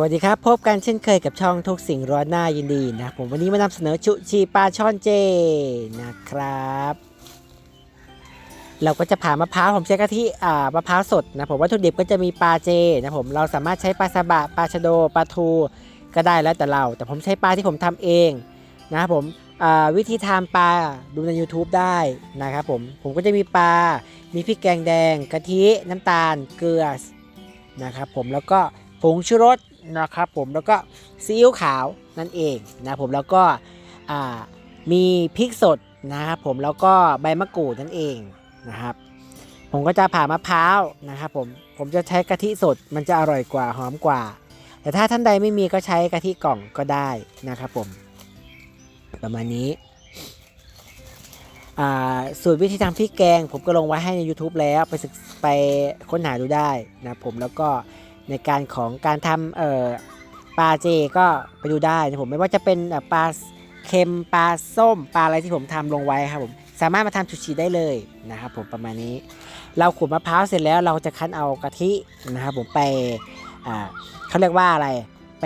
วัสดีครับ พบกันเช่นเคยกับช่องทุกสิ่งร้อนหน้ายินดีนะผมวันนี้มานำเสนอชุชีปลาช่อนเจนะครับ เราก็จะผ่ามะพร้าวผมใช้กะทิอ่ามะพร้าวสดนะผมวัตถุดิบก็จะมีปลาเจนะผมเราสามารถใช้ปลาซาบะปลาชะโดปลาทูก็ได้แล้วแต่เรา แต่ผมใช้ปลาที่ผมทำเองนะครับผมวิธีทำปลาดูใน YouTube ได้นะครับผมผมก็จะมีปลา มีพริกแกงแดงกะทิน้ำตาลเกลือนะครับผมแล้วก็ผงชูรส นะครับผมแล้วก็ซีอิ๊วขาวนั่นเองนะผมแล้วก็มีพริกสดนะครับผมแล้วก็ใบมะกรูดนั่นเองนะครับผมก็จะผ่ามะพร้าวนะครับผมผมจะใช้กะทิสดมันจะอร่อยกว่าหอมกว่า แต่ถ้าท่านใดไม่มีก็ใช้กะทิกล่องก็ได้นะครับผมประมาณนี้สูตรวิธีทำพริกแกง ผมก็ลงไว้ให้ใน YouTube แล้วไปศึกไปค้นหาดูได้นะผมแล้วก็ ในการของการทำเอ่อปลาเจก็ไปดูได้นะผมไม่ว่าจะเป็นปลาเค็มปลาส้มปลาอะไรที่ผมทำลงไว้ครับผมสามารถมาทำชูชีได้เลยนะครับผมประมาณนี้ เราขูดมะพร้าวเสร็จแล้วเราจะคั้นเอากะทินะครับผมไปอ่าเขาเรียกว่าอะไรไป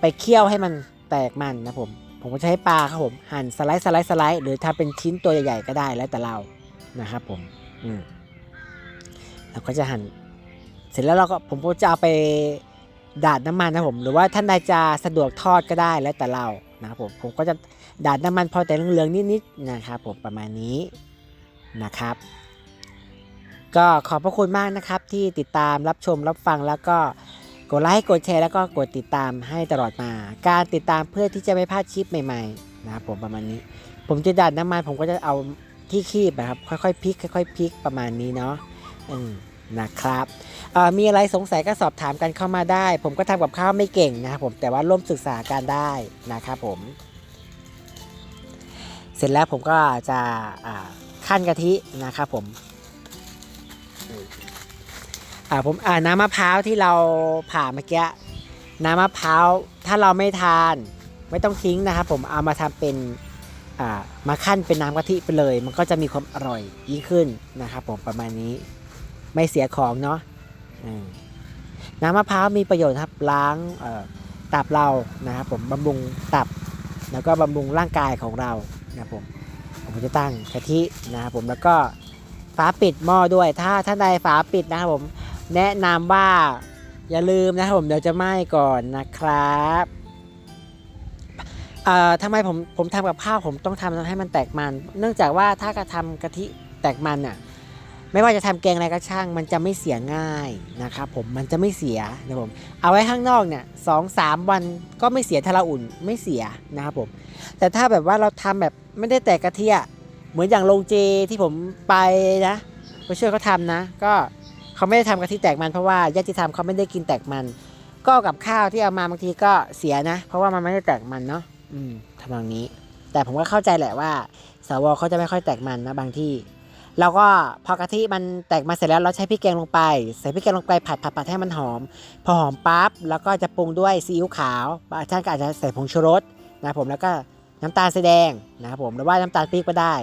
ไปเคี่ยวให้มันแตกมันนะผมผมก็จะใช้ปลาครับผมหั่นสไลด์สไลด์สไลด์หรือถ้าเป็นชิ้นตัวใหญ่ๆก็ได้แล้วแต่เรานะครับผมอืมเราก็จะหั่น เสร็จแล้วเราก็ผมก็จะเอาไปดาดน้ำมันนะผมหรือว่าท่านใดจะสะดวกทอดก็ได้แล้วแต่เรานะครับผมผมก็จะดาดน้ำมันพอแต่เหลืองๆนิดๆนะครับผมประมาณนี้นะครับ ก็ขอบพระคุณมากนะครับ ที่ติดตามรับชมรับฟังแล้วก็กดไลค์กดแชร์แล้วก็กดติดตามให้ตลอดมา การติดตามเพื่อที่จะไม่พลาดคลิปใหม่ๆนะครับผมประมาณนี้ ผมจะดัดน้ำมันผมก็จะเอาที่คีบนะครับค่อยๆพลิกค่อยๆพลิกประมาณนี้เนาะอืม นะครับมีอะไรสงสัยก็สอบถามกันเข้ามาได้ ผมก็ทำกับข้าวไม่เก่งนะครับผมแต่ว่าร่วมศึกษาการได้นะครับผม เสร็จแล้วผมก็จะขั้นกะทินะครับผมผมน้ำมะพร้าวที่เราผ่าเมื่อกี้น้ำมะพร้าวถ้าเราไม่ทานไม่ต้องทิ้งนะครับผมเอามาทำเป็นมาขั้นเป็นน้ำกะทิไปเลย มันก็จะมีความอร่อยยิ่งขึ้นนะครับผมประมาณนี้ ไม่เสียของเนาะน้ำมะพร้าวมีประโยชน์ครับล้างตับเรานะครับผมบำรุงตับ แล้วก็บำรุงร่างกายของเรานะครับผมผมจะตั้งกะทินะครับผมแล้วก็ฝาปิดหม้อด้วย ถ้าท่านใดฝาปิดนะครับผมแนะนำว่าอย่าลืมนะครับผมเดี๋ยวจะไหม้ก่อนนะครับเอ่อทำไมผมผมทำกับข้าวผมต้องทำให้มันแตกมัน เนื่องจากว่าถ้ากระทำกะทิแตกมันอะ ไม่ว่าจะทำแกงอะไรก็ช่าง มันจะไม่เสียง่ายนะครับผมมันจะไม่เสียนะผมเอาไว้ข้างนอกเนี่ยสองสามวันก็ไม่เสียถ้าเราอุ่นไม่เสียนะครับผมแต่ถ้าแบบว่าเราทำแบบไม่ได้แตกกะทิอะเหมือนอย่างโรงเจที่ผมไปนะไปช่วยเขาทำนะ ก็เขาไม่ได้ทำกะทิแตกมันเพราะว่าญาติธรรมเขาไม่ได้กินแตกมัน ก็กับข้าวที่เอามาบางทีก็เสียนะ เพราะว่ามันไม่ได้แตกมันเนาะอืมทำนองนี้ แต่ผมก็เข้าใจแหละว่าสวเขาจะไม่ค่อยแตกมันนะบางที่ เราก็พอกะทิมันแตกมาเสร็จแล้วเราใช้พริกแกงลงไป ใส่พริกแกงลงไปผัดผัดผัดให้มันหอม พอหอมปั๊บแล้วก็จะปรุงด้วยซีอิ๊วขาวบางท่านก็อาจจะใส่ผงชูรสนะผมแล้วก็น้ำตาลแสดงนะครับผมหรือว่าน้ำตาลปี๊บก็ได้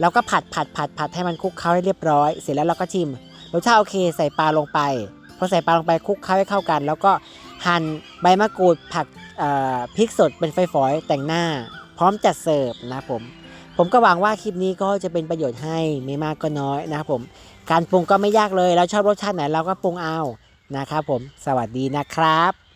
แล้วก็ผัดผัดผัดผัดให้มันคลุกเคล้าให้เรียบร้อย เสร็จแล้วเราก็ชิมรสชาติโอเคใส่ปลาลงไปพอใส่ปลาลงไปคลุกเคล้าให้เข้ากัน แล้วก็หั่นใบมะกรูดผักพริกสดเป็นไฟฝอยแต่งหน้า พร้อมจัดเสิร์ฟนะผม ผมก็หวังว่าคลิปนี้ก็จะเป็นประโยชน์ให้ไม่มากก็น้อยนะครับผม การปรุงก็ไม่ยากเลย แล้วชอบรสชาติไหนเราก็ปรุงเอานะครับผม สวัสดีนะครับ